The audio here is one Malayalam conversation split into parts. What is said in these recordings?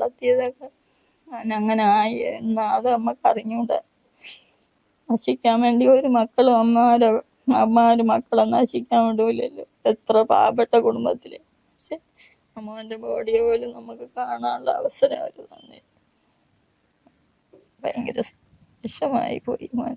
വളർത്തിയതൊക്കെ അവൻ അങ്ങനെ ആയി എന്നാ അത് അമ്മയ്ക്ക് അറിഞ്ഞൂടെ നശിക്കാൻ വേണ്ടി ഒരു മക്കളും അമ്മമാരെ അമ്മമാരും മക്കളെ നശിക്കാൻ വിടൂലല്ലോ എത്ര പാവപ്പെട്ട കുടുംബത്തിൽ. പക്ഷെ അമ്മന്റെ ബോഡിയെ പോലും നമുക്ക് കാണാനുള്ള അവസരം അവർ തന്നെ ഭയങ്കര വിഷമായി പോയി മോൻ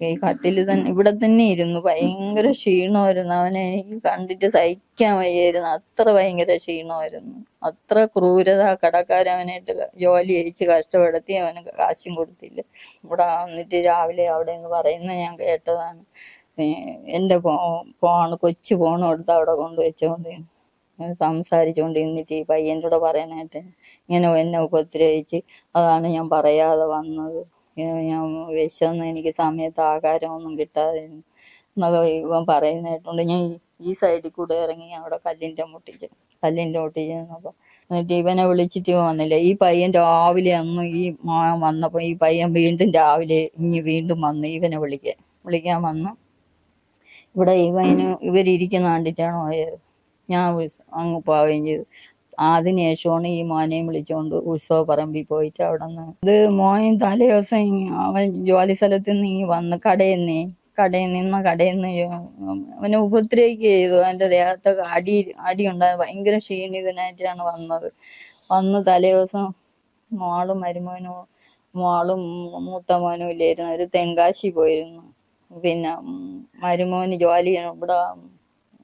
ഈ കട്ടിൽ തന്നെ ഇവിടെ തന്നെ ഇരുന്നു. ഭയങ്കര ക്ഷീണമായിരുന്നു. അവനെ എനിക്ക് കണ്ടിട്ട് സഹിക്കാൻ വയ്യായിരുന്നു. അത്ര ഭയങ്കര ക്ഷീണമായിരുന്നു. അത്ര ക്രൂരത കടക്കാരൻ അവനായിട്ട് ജോലി അയച്ച് കഷ്ടപ്പെടുത്തി അവന് കാശും കൊടുത്തില്ല. ഇവിടെ വന്നിട്ട് രാവിലെ അവിടെ നിന്ന് പറയുന്നത് ഞാൻ കേട്ടതാണ്. ഫോ ഫോൺ കൊച്ചു ഫോൺ എടുത്ത് അവിടെ കൊണ്ടുവച്ചോണ്ട് സംസാരിച്ചുകൊണ്ട് ഇന്നിട്ട് ഈ പയ്യന്റെ കൂടെ പറയാനായിട്ട് ഇങ്ങനെ എന്നെ ഉപദ്രവിച്ച് അതാണ് ഞാൻ പറയാതെ വന്നത്. ഞാൻ വിശന്ന് എനിക്ക് സമയത്ത് ആഹാരമൊന്നും കിട്ടാതെ എന്നൊക്കെ ഇവൻ പറയുന്ന ഞാൻ ഈ- സൈഡിൽ കൂടെ ഇറങ്ങി ഞാൻ അവിടെ കല്ലിന്റെ മുട്ടിച്ച് കല്ലിന്റെ മുട്ടിച്ച് നിന്നപ്പോ എന്നിട്ട് ഇവനെ വിളിച്ചിട്ട് വന്നില്ല. ഈ പയ്യൻ രാവിലെ അന്ന് ഈ വന്നപ്പോൾ ഈ പയ്യൻ വീണ്ടും രാവിലെ ഇനി വീണ്ടും വന്ന് ഇവനെ വിളിക്കാൻ വിളിക്കാൻ വന്ന് ഇവിടെ ഇവന് ഇവരിയ്ക്കുന്ന കണ്ടിട്ടാണ് പോയത് ഞാൻ അങ്ങ് പോവുകയും ചെയ്തു. അതിനുശേഷമാണ് ഈ മോനെയും വിളിച്ചുകൊണ്ട് ഉത്സവ പറമ്പിൽ പോയിട്ട് അവിടെ നിന്ന് ഇത് മോൻ തലേ ദിവസം അവൻ ജോലി സ്ഥലത്ത് നിന്ന് ഈ വന്ന് കടയിൽ നിന്ന് കടയിൽ നിന്ന് കടയിൽ നിന്ന് അവനെ ഉപദ്രവിക്കുക ചെയ്തു. അവന്റെ ദേഹത്തൊക്കെ അടി അടി ഉണ്ടായി. ഭയങ്കര ക്ഷീണിതനായിട്ടാണ് വന്നത്. വന്ന് തലേ ദിവസം മോളും മരുമോനും മോളും മൂത്ത മോനും ഇല്ലായിരുന്നു. ഒരു തെങ്കാശി പോയിരുന്നു. പിന്നെ മരുമോന് ജോലി ഇവിടെ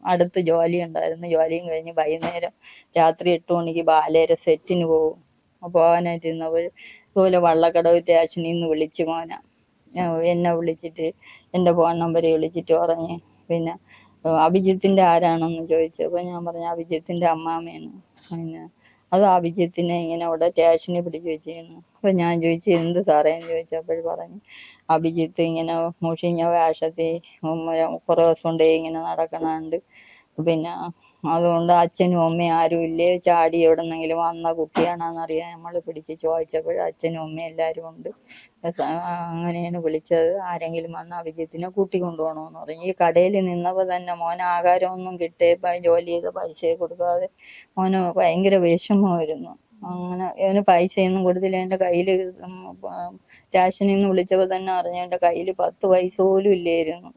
അടുത്ത് ജോലി ഉണ്ടായിരുന്നു. ജോലിയും കഴിഞ്ഞ് വൈകുന്നേരം രാത്രി എട്ട് മണിക്ക് ബാലേര സെറ്റിന് പോകും. പോകാനായിട്ട് ഇരുന്നപ്പോൾ ഇതുപോലെ വള്ളക്കടവ് സ്റ്റേഷനിൽ നിന്ന് വിളിച്ച് മോന. എന്നെ വിളിച്ചിട്ട് എന്റെ ഫോൺ നമ്പർ വിളിച്ചിട്ട് പറഞ്ഞ്. പിന്നെ അഭിജിത്തിന്റെ ആരാണെന്ന് ചോദിച്ചു അപ്പോൾ ഞാൻ പറഞ്ഞു അഭിജിത്തിന്റെ അമ്മാമയാണ്. പിന്നെ അത് അഭിജിത്തിനെ ഇങ്ങനെ അവിടെ സ്റ്റേഷനിൽ പിടിച്ച് വെച്ചിരുന്നു. അപ്പൊ ഞാൻ ചോദിച്ചു എന്ത് സാറേ? എന്ന് ചോദിച്ചപ്പോൾ പറഞ്ഞു അഭിജിത്ത് ഇങ്ങനെ മുഷിഞ്ഞ വേഷത്തിൽ കുറേ ദിവസം കൊണ്ടേ ഇങ്ങനെ നടക്കണുണ്ട്. പിന്നെ അതുകൊണ്ട് അച്ഛനും അമ്മയും ആരും ഇല്ലേ? ചാടി എവിടെന്നെങ്കിലും വന്ന കുട്ടിയാണെന്നറിയാൻ നമ്മൾ പിടിച്ച് ചോദിച്ചപ്പോൾ അച്ഛനും അമ്മയും എല്ലാവരും ഉണ്ട്. അങ്ങനെയാണ് വിളിച്ചത്. ആരെങ്കിലും വന്ന അഭിജിത്തിനെ കൂട്ടി കൊണ്ടുപോകണമെന്ന് പറഞ്ഞു. ഈ കടയിൽ നിന്നപ്പോൾ തന്നെ മോൻ ആഹാരമൊന്നും കിട്ടേ ജോലി ചെയ്ത പൈസ കൊടുക്കാതെ മോന് ഭയങ്കര വിഷമമായിരുന്നു. അങ്ങനെ അവന് പൈസയൊന്നും കൊടുത്തില്ല. എന്റെ കയ്യിൽ സ്റ്റേഷനിൽ നിന്ന് വിളിച്ചപ്പോൾ തന്നെ അറിഞ്ഞു എന്റെ കയ്യിൽ പത്ത് പൈസ പോലും ഇല്ലായിരുന്നു.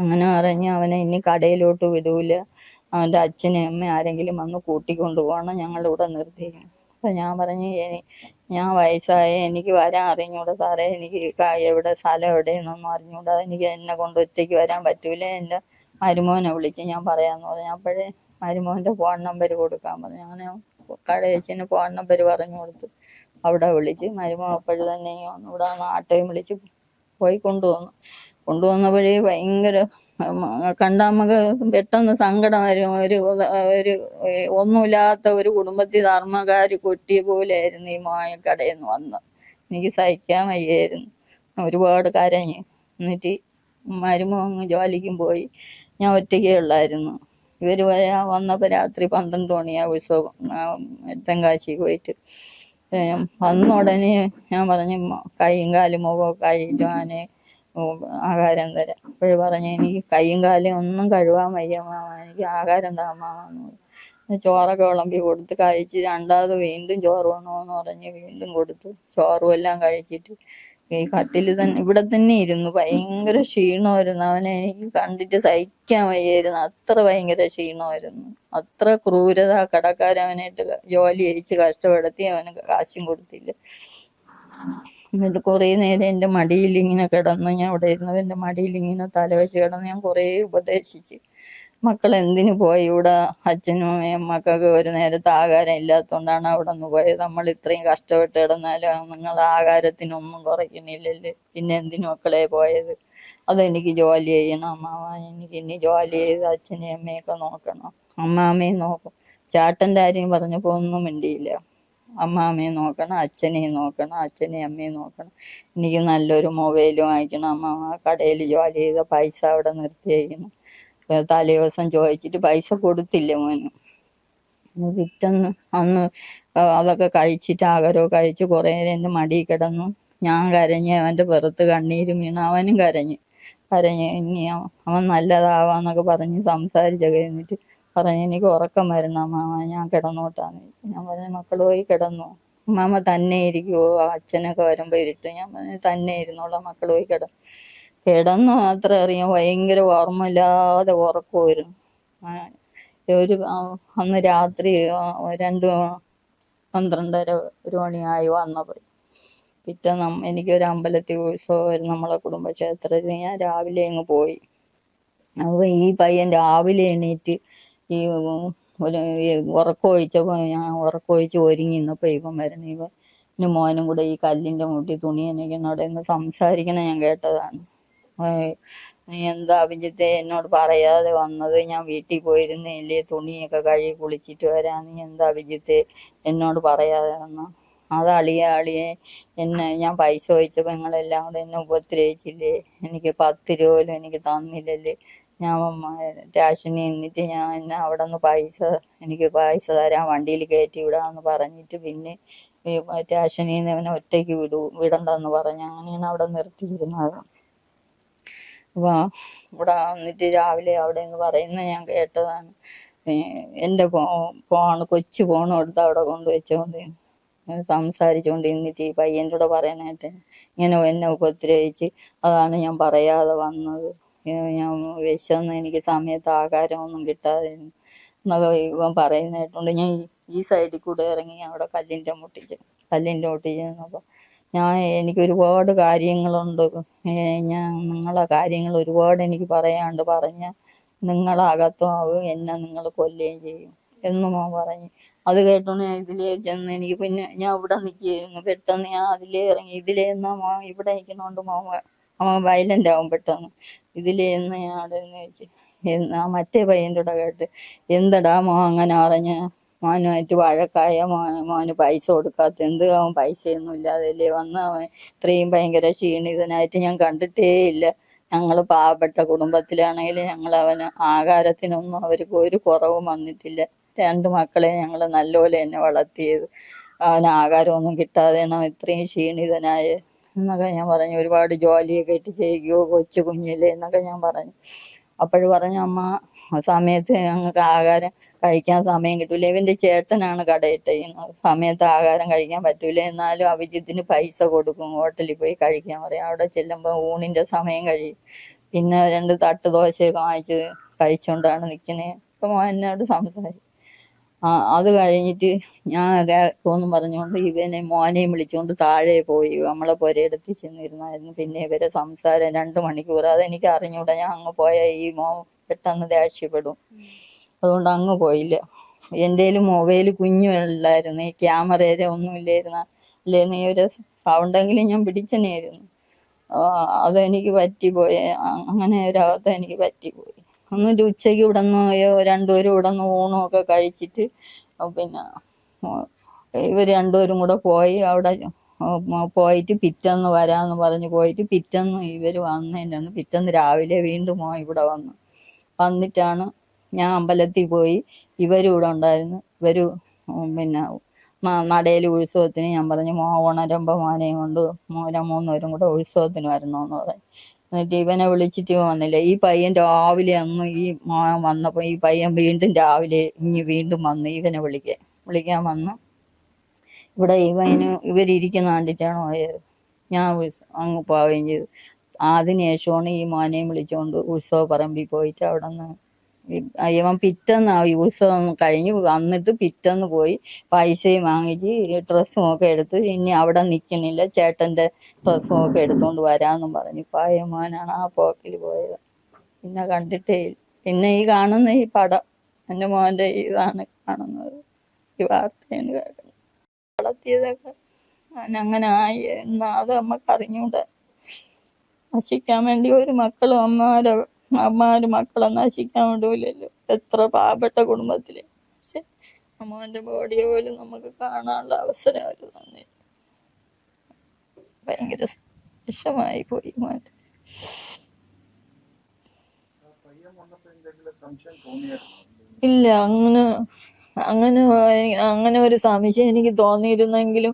അങ്ങനെ അറിഞ്ഞ് അവനെ ഇനി കടയിലോട്ട് വിടൂല. അവന്റെ അച്ഛനും അമ്മയും ആരെങ്കിലും വന്ന് കൂട്ടിക്കൊണ്ടു പോകണം ഞങ്ങളുടെ കൂടെ നിർത്തി അപ്പൊ ഞാൻ പറഞ്ഞു ഞാൻ വയസ്സായ എനിക്ക് വരാൻ അറിഞ്ഞൂടാ സാറേ. എനിക്ക് എവിടെ സ്ഥലം എവിടെയെന്നൊന്നും അറിഞ്ഞൂടാ. എനിക്ക് എന്നെ കൊണ്ട് ഒറ്റയ്ക്ക് വരാൻ പറ്റൂല. എന്റെ മരുമോനെ വിളിച്ച് ഞാൻ പറയാന്ന് പറഞ്ഞു. അപ്പോഴേ മരുമോന്റെ ഫോൺ നമ്പർ കൊടുക്കാൻ പറഞ്ഞു. അങ്ങനെ കടയച്ചിന് ഫോൺ നമ്പർ പറഞ്ഞു കൊടുത്തു. അവിടെ വിളിച്ച് മരുമോ അപ്പോഴും തന്നെ ഒന്നുകൂടെ ആട്ടോയും വിളിച്ച് പോയി കൊണ്ടുവന്നു. കൊണ്ടുവന്നപ്പോഴേ ഭയങ്കര കണ്ടാൽ കണ്ടാ നമുക്ക് പെട്ടെന്ന് സങ്കടം വരും. ഒരു ഒരു ഒന്നുമില്ലാത്ത ഒരു കുടുംബത്തിൽ ധർമ്മക്കാർ കൊട്ടിയ പോലെയായിരുന്നു ഈ മായ കടയിൽ നിന്ന് വന്ന്. എനിക്ക് സഹിക്കാൻ വയ്യായിരുന്നു. ഒരുപാട് കരഞ്ഞ്. എന്നിട്ട് മരുമോ അങ്ങ് ജോലിക്കും പോയി. ഞാൻ ഒറ്റയ്ക്കേ ഉള്ളായിരുന്നു. ഇവർ വരാൻ വന്നപ്പോൾ രാത്രി പന്ത്രണ്ട് മണിയാ ഉത്സവം തെങ്കാശി പോയിട്ട്. വന്ന ഉടനെ ഞാൻ പറഞ്ഞു കൈയും കാലും മുഖമൊക്കെ ഉം ആഹാരം തരാം. അപ്പോഴ് പറഞ്ഞു എനിക്ക് കൈയും കാലും ഒന്നും കഴുകാൻ വയ്യ മാമ. എനിക്ക് ആഹാരം താ മാമെന്ന് പറഞ്ഞു. ചോറൊക്കെ വിളമ്പി കൊടുത്ത് കഴിച്ച് രണ്ടാമത് വീണ്ടും ചോറ് വേണമെന്ന് പറഞ്ഞ് വീണ്ടും കൊടുത്തു. ചോറും എല്ലാം കഴിച്ചിട്ട് ഈ കട്ടിൽ തന്നെ ഇവിടെ തന്നെ ഇരുന്നു. ഭയങ്കര ക്ഷീണമായിരുന്നു. അവനെ എനിക്ക് കണ്ടിട്ട് സഹിക്കാൻ വയ്യായിരുന്നു. അത്ര ഭയങ്കര ക്ഷീണമായിരുന്നു. അത്ര ക്രൂരത കടക്കാരവനായിട്ട് ജോലി ചെയ്യിച്ച് കഷ്ടപ്പെടുത്തി അവന് കാശും കൊടുത്തില്ല. എന്നിട്ട് കുറേ നേരം എന്റെ മടിയിൽ ഇങ്ങനെ കിടന്ന് ഞാൻ അവിടെ ഇരുന്നു. എന്റെ മടിയിൽ ഇങ്ങനെ തല വെച്ച് കിടന്ന് ഞാൻ കുറേ ഉപദേശിച്ച്. മക്കൾ എന്തിനു പോയി ഇവിടെ? അച്ഛനും അമ്മയും മക്കൾക്ക് ഒരു നേരത്തെ ആഹാരം ഇല്ലാത്തതുകൊണ്ടാണ് അവിടെ നിന്ന് പോയത്. നമ്മൾ ഇത്രയും കഷ്ടപ്പെട്ട് കിടന്നാലും നിങ്ങൾ ആഹാരത്തിനൊന്നും കുറയ്ക്കുന്നില്ലല്ലേ? പിന്നെ എന്തിനു മക്കളെ പോയത്? അതെനിക്ക് ജോലി ചെയ്യണം അമ്മാവ. എനിക്ക് ഇനി ജോലി ചെയ്ത് അച്ഛനെയും അമ്മയൊക്കെ നോക്കണം. അമ്മാമ്മയും നോക്കും. ചാട്ടന്റെ ആരെയും പറഞ്ഞപ്പോൾ ഒന്നും മിണ്ടിയില്ല. അമ്മാമ്മയെ നോക്കണം അച്ഛനെ നോക്കണം അച്ഛനെ അമ്മയെ നോക്കണം. എനിക്ക് നല്ലൊരു മൊബൈൽ വാങ്ങിക്കണം. അമ്മ കടയിൽ ജോലി ചെയ്ത പൈസ അവിടെ നിർത്തിയേക്കുന്നു. തലേ ദിവസം ചോദിച്ചിട്ട് പൈസ കൊടുത്തില്ല മോന്. വിറ്റന്ന് അന്ന് അതൊക്കെ കഴിച്ചിട്ട് ആകരോ കഴിച്ച് കുറേ നേരം എന്റെ മടിയിൽ കിടന്നു. ഞാൻ കരഞ്ഞ് അവന്റെ പുറത്ത് കണ്ണീരും വീണ് അവനും കരഞ്ഞ്. കരഞ്ഞ് ഇനി അവൻ നല്ലതാവാന്നൊക്കെ പറഞ്ഞ് സംസാരിച്ചൊക്കെ എന്നിട്ട് പറഞ്ഞു എനിക്ക് ഉറക്കം വരണം മാമ ഞാൻ കിടന്നോട്ടാന്ന് ചോദിച്ചു. ഞാൻ പറഞ്ഞു മക്കൾ പോയി കിടന്നു. മാമ തന്നെ ഇരിക്കുവോ? അച്ഛനൊക്കെ വരുമ്പോ ഇരുട്ട്. ഞാൻ പറഞ്ഞു തന്നെ ഇരുന്നോളാം മക്കൾ പോയി കിടന്നു കിടന്നു മാത്രം അറിയാം ഭയങ്കര ഓർമ്മയില്ലാതെ ഉറക്കുമായിരുന്നു ഒരു അന്ന് രാത്രി രണ്ട് പന്ത്രണ്ടര ഒരു മണിയായി വന്നപ്പോൾ പിറ്റേ നം എനിക്കൊരു അമ്പലത്തിൽ ഉത്സവമായിരുന്നു നമ്മളെ കുടുംബക്ഷേത്രത്തിൽ. ഞാൻ രാവിലെ അങ്ങ് പോയി. അപ്പോൾ ഈ പയ്യൻ രാവിലെ എണീറ്റ് ഈ ഒരു ഞാൻ ഉറക്കമൊഴിച്ച് ഒരുങ്ങി നിന്നപ്പോൾ ഇവൻ വരണം ഇവൻ ഇനി മോനും കൂടെ ഈ കല്ലിന്റെ മുട്ടി തുണി എനിക്കുന്നവിടെ നിന്ന് സംസാരിക്കണ ഞാൻ കേട്ടതാണ്. നീ എന്താ അഭിജിത്തെ എന്നോട് പറയാതെ വന്നത്? ഞാൻ വീട്ടിൽ പോയിരുന്നില്ലേ തുണിയൊക്കെ കഴുകി കുളിച്ചിട്ട് വരാം. നീ എന്താ അഭിജിത്തെ എന്നോട് പറയാതെ വന്ന? അത് അളിയെ അളിയെ എന്നെ ഞാൻ പൈസ ചോദിച്ചപ്പോൾ നിങ്ങളെല്ലാം കൂടെ എന്നെ ഉപദ്രവിച്ചില്ലേ? എനിക്ക് പത്ത് രൂപ പോലും എനിക്ക് തന്നില്ലല്ലേ? ഞാൻ സ്റ്റേഷനിൽ നിന്നിട്ട് ഞാൻ എന്നെ അവിടെ നിന്ന് പൈസ എനിക്ക് പൈസ തരാൻ വണ്ടിയിൽ കയറ്റി വിടാന്ന് പറഞ്ഞിട്ട് പിന്നെ ഈ നിന്ന് അവനെ ഒറ്റയ്ക്ക് വിടൂ വിടണ്ടെന്ന് പറഞ്ഞു അങ്ങനെയാണ് അവിടെ നിർത്തിയിരുന്നത്. അപ്പൊ ഇവിടെ വന്നിട്ട് രാവിലെ അവിടെ നിന്ന് പറയുന്നത് ഞാൻ കേട്ടതാണ്. എന്റെ ഫോൺ കൊച്ചു ഫോൺ എടുത്ത് അവിടെ കൊണ്ടുവച്ചോണ്ട് സംസാരിച്ചുകൊണ്ട് ഇന്നിട്ട് ഈ പയ്യന്റെ കൂടെ പറയാനായിട്ട് ഇങ്ങനെ എന്നെ ഉപദ്രവിച്ച് അതാണ് ഞാൻ പറയാതെ വന്നത്. ഞാൻ വിശന്ന് എനിക്ക് സമയത്ത് ആഹാരമൊന്നും കിട്ടാതെ ഇരുന്നു. എന്നൊക്കെ ഇവൻ പറയുന്ന കേട്ടോണ്ട് ഞാൻ ഈ- സൈഡിൽ കൂടെ ഇറങ്ങി അവിടെ കല്ലിന്റെ മുട്ടിച്ച് കല്ലിന്റെ മുട്ടിച്ച് നിന്നപ്പോൾ ഞാൻ എനിക്ക് ഒരുപാട് കാര്യങ്ങളുണ്ട്. ഞാൻ നിങ്ങളെ കാര്യങ്ങൾ ഒരുപാട് എനിക്ക് പറയാണ്ട് പറഞ്ഞ നിങ്ങളകത്തും ആവും എന്നെ നിങ്ങൾ കൊല്ലുകയും ചെയ്യും എന്നും മോൻ പറഞ്ഞു. അത് കേട്ടോണ്ട് ഞാൻ ഇതിലേ ചെന്ന് എനിക്ക് പിന്നെ ഞാൻ ഇവിടെ നിൽക്കുകയായിരുന്നു. പെട്ടെന്ന് ഞാൻ അതിലേ ഇറങ്ങി. ഇതിലേ എന്നാ മാ ഇവിടെ നിൽക്കുന്നോണ്ട് മോൻ അവൻ വയലന്റ് ആവും പെട്ടെന്ന് ഇതിലേ എന്ന് ആടെന്ന് വെച്ച് ആ മറ്റേ പയ്യന്റെ കൂടെ കേട്ട് എന്തടാ മോ അങ്ങനെ അറിഞ്ഞ മോനുമായിട്ട് വഴക്കായ? മോ മോന് പൈസ കൊടുക്കാത്ത എന്ത്? അവൻ പൈസയൊന്നും ഇല്ലാതല്ലേ വന്ന്? അവൻ ഇത്രയും ഭയങ്കര ക്ഷീണിതനായിട്ട് ഞാൻ കണ്ടിട്ടേ ഇല്ല ഞങ്ങൾ പാവപ്പെട്ട കുടുംബത്തിലാണെങ്കിൽ ഞങ്ങൾ അവന് ആഹാരത്തിനൊന്നും അവർക്ക് ഒരു കുറവും വന്നിട്ടില്ല. രണ്ട് മക്കളെ ഞങ്ങൾ നല്ലപോലെ എന്നെ വളർത്തിയത്. അവന് ആഹാരമൊന്നും കിട്ടാതെയാണ് ഇത്രയും ക്ഷീണിതനായ എന്നൊക്കെ ഞാൻ പറഞ്ഞു. ഒരുപാട് ജോലിയൊക്കെ ഇട്ട് ചെയ്യുകയോ കൊച്ചു കുഞ്ഞില്ലേ എന്നൊക്കെ ഞാൻ പറഞ്ഞു. അപ്പോഴ് പറഞ്ഞു അമ്മ സമയത്ത് ഞങ്ങൾക്ക് ആഹാരം കഴിക്കാൻ സമയം കിട്ടൂല. ഇവന്റെ ചേട്ടനാണ് കടയിട്ട്. സമയത്ത് ആഹാരം കഴിക്കാൻ പറ്റൂല. എന്നാലും അഭിജിത്തിന് പൈസ കൊടുക്കും. ഹോട്ടലിൽ പോയി കഴിക്കാൻ പറയും. അവിടെ ചെല്ലുമ്പോൾ ഊണിന്റെ സമയം കഴിയും. പിന്നെ രണ്ട് തട്ട് ദോശയൊക്കെ വാങ്ങിച്ച് കഴിച്ചുകൊണ്ടാണ് നിൽക്കുന്നത് അപ്പം എന്നോട് സംസാരിക്കും അത് കഴിഞ്ഞിട്ട് ഞാൻ കേൾക്കുമെന്ന് പറഞ്ഞുകൊണ്ട് ഇവനെ മോനെയും വിളിച്ചുകൊണ്ട് താഴെ പോയി. നമ്മളെ പുരയെടുത്ത് ചെന്നിരുന്നായിരുന്നു. പിന്നെ ഇവരെ സംസാരം രണ്ട് മണിക്കൂർ. അതെനിക്ക് അറിഞ്ഞൂടാ. ഞാൻ അങ്ങ് പോയ ഈ മോ പെട്ടെന്ന് ദേഷ്യപ്പെടും. അതുകൊണ്ട് അങ്ങ് പോയില്ല. എന്റെ മൊബൈൽ കുഞ്ഞുള്ളായിരുന്നു ഈ ക്യാമറയുടെ ഒന്നും ഇല്ലായിരുന്ന. അല്ലേ നീ ഒരു സൗണ്ടെങ്കിലും ഞാൻ പിടിച്ചനെയായിരുന്നു ആ, അതെനിക്ക് പറ്റിപ്പോയി. അങ്ങനെ ഒരവസ്ഥ എനിക്ക് പറ്റിപ്പോയി. എന്നിട്ട് ഉച്ചയ്ക്ക് ഇവിടെ നിന്ന് രണ്ടുപേരും ഇവിടെ നിന്ന് ഊണും ഒക്കെ കഴിച്ചിട്ട് പിന്നെ ഇവർ രണ്ടുപേരും കൂടെ പോയി അവിടെ പോയിട്ട് പിറ്റന്ന് വരാന്ന് പറഞ്ഞ് പോയിട്ട് പിറ്റന്ന് ഇവർ വന്നതിന്റെ പിറ്റന്ന് രാവിലെ വീണ്ടും മോ ഇവിടെ വന്നു. വന്നിട്ടാണ് ഞാൻ അമ്പലത്തിൽ പോയി ഇവരും ഇവിടെ ഉണ്ടായിരുന്നു. ഇവർ പിന്നെ നടയിൽ ഉത്സവത്തിന് ഞാൻ പറഞ്ഞു മോ ഉണരമ്പ മോനെയും കൊണ്ട് മോനെ കൂടെ ഉത്സവത്തിന് വരണമെന്ന് പറഞ്ഞു. എന്നിട്ട് ഇവനെ വിളിച്ചിട്ട് വന്നില്ല. ഈ പയ്യൻ രാവിലെ അന്ന് ഈ വന്നപ്പോ ഈ പയ്യൻ വീണ്ടും രാവിലെ ഇനി വീണ്ടും വന്ന് ഇവനെ വിളിക്കാൻ വിളിക്കാൻ വന്നു ഇവിടെ ഇവന് ഇവരിയ്ക്കുന്ന കണ്ടിട്ടാണ് പോയത് ഞാൻ അങ്ങ് പോവുകയും ചെയ്തു. അതിനുശേഷമാണ് ഈ മോനെയും വിളിച്ചുകൊണ്ട് ഉത്സവ പറമ്പിൽ പോയിട്ട് അവിടെ നിന്ന് ഇവൻ പിറ്റന്ന് ഈ ഉത്സവം കഴിഞ്ഞ് വന്നിട്ട് പിറ്റന്ന് പോയി പൈസയും വാങ്ങിച്ച് ഡ്രസ്സും ഒക്കെ എടുത്ത് ഇനി അവിടെ നിൽക്കുന്നില്ല. ചേട്ടന്റെ ഡ്രസ്സും ഒക്കെ എടുത്തുകൊണ്ട് വരാമെന്നും പറഞ്ഞു. പായ മോനാണ് ആ പോക്കിൽ പോയത്. പിന്നെ കണ്ടിട്ടേ പിന്നെ ഈ കാണുന്ന ഈ പടം എന്റെ മോന്റെ ഇതാണ് കാണുന്നത്. ഈ വാർത്തയാണ് കേൾക്കുന്നത്. വളർത്തിയതൊക്കെ അങ്ങനെ ആയി എന്നാ അത് നമുക്ക് അറിഞ്ഞൂടെ. നശിക്കാൻ വേണ്ടി ഒരു മക്കളും അമ്മമാരെ അമ്മമാര് മക്കളെ നശിക്കാൻ വിടൂലല്ലോ എത്ര പാവപ്പെട്ട കുടുംബത്തിൽ. പക്ഷെ അമ്മാന്റെ ബോഡിയെ പോലും നമുക്ക് കാണാനുള്ള അവസരം അവർ തന്നെ ഭയങ്കര വിഷമായി പോയി മാറ്റി. ഇല്ല അങ്ങനെ അങ്ങനെ അങ്ങനെ ഒരു സംശയം എനിക്ക് തോന്നിയിരുന്നെങ്കിലും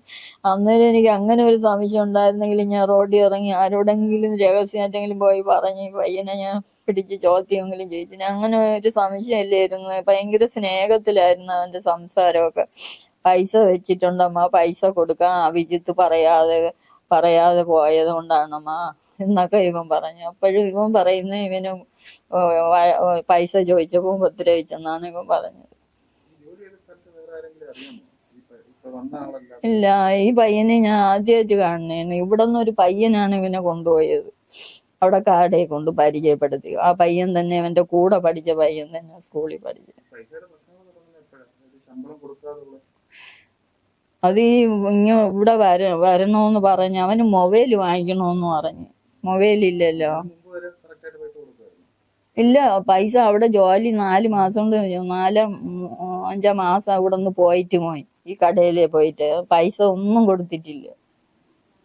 അന്നേരം എനിക്ക് അങ്ങനെ ഒരു സംശയം ഉണ്ടായിരുന്നെങ്കിൽ ഞാൻ റോഡിൽ ഇറങ്ങി ആരോടെങ്കിലും രഹസ്യമായിട്ടെങ്കിലും പോയി പറഞ്ഞ് പയ്യനെ ഞാൻ പിടിച്ച് ചോദ്യമെങ്കിലും ചോദിച്ചു. അങ്ങനെ ഒരു സംശയമില്ലായിരുന്നു ഭയങ്കര സ്നേഹത്തിലായിരുന്നു അവന്റെ സംസാരമൊക്കെ. പൈസ വെച്ചിട്ടുണ്ടമ്മ പൈസ കൊടുക്കാൻ അഭിജിത്ത് പറയാതെ പറയാതെ പോയത് കൊണ്ടാണമ്മ എന്നൊക്കെ ഇവൻ പറഞ്ഞു. അപ്പോഴും ഇവൻ പറയുന്ന ഇവന് പൈസ ചോദിച്ചപ്പോൾ ഉപദ്രവിച്ചെന്നാണ് ഇവൻ പറഞ്ഞത് ജോലി ചെയ്ത സ്ഥലത്ത് വേറെ ആരെങ്കിലും അറിയാമോ ഈ പ- ഇപ്പൊ വന്ന ആളല്ല ഇല്ല ഈ പയ്യനെ ഞാൻ ആദ്യമായിട്ട് കാണുന്നേന്ന് ഇവിടെ നിന്ന് ഒരു പയ്യനാണ് ഇവനെ കൊണ്ടുപോയത്. അവിടെ കാടെ കൊണ്ട് പരിചയപ്പെടുത്തി. ആ പയ്യൻ തന്നെ ഇവന്റെ കൂടെ പഠിച്ച പയ്യൻ തന്നെ സ്കൂളിൽ പഠിച്ച. അത് ഈ ഇങ്ങ ഇവിടെ വര വരണോന്ന് പറഞ്ഞ് അവന് മൊബൈൽ വാങ്ങിക്കണോന്ന് പറഞ്ഞ്. മൊബൈൽ ഇല്ലല്ലോ മുമ്പ് വരെ കറക്റ്റായിട്ട് പൈസ കൊടുക്കുമായിരുന്നു ഇല്ല പൈസ അവിടെ ജോലി നാല് മാസം കൊണ്ട് നാല് അഞ്ചാം മാസം അവിടെ ഒന്ന് പോയിട്ട് പോയി ഈ കടയിലേ പോയിട്ട്. പൈസ ഒന്നും കൊടുത്തിട്ടില്ല.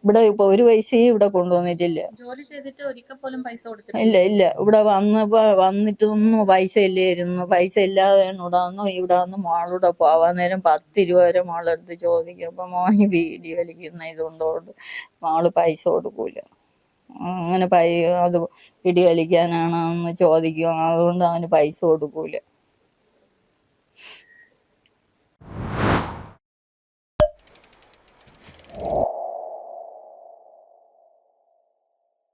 ഇവിടെ ഇപ്പൊ ഒരു പൈസയും ഇവിടെ കൊണ്ടുവന്നിട്ടില്ല. ജോലി ചെയ്തിട്ട് ഒരിക്കൽ പോലും പൈസ കൊടുത്തിട്ടില്ല. ഇല്ല ഇല്ല. ഇവിടെ വന്നപ്പോ വന്നിട്ടൊന്നും പൈസ ഇല്ലായിരുന്നു. പൈസ ഇല്ലാതെ ഇവിടെ വന്നു. ഇവിടെ വന്ന് മോളൂടെ പോവാൻ നേരം പത്ത് രൂപ വരെ മോളെടുത്ത് ചോദിക്കും അപ്പൊ മോൻ വീഡിയോ വലിക്കുന്ന ഇതുകൊണ്ടോട് മോൾ പൈസ കൊടുക്കൂല. അങ്ങനെ അത് പിടി വലിക്കാനാണെന്ന് ചോദിക്കും അതുകൊണ്ട് അവന് പൈസ കൊടുക്കൂല.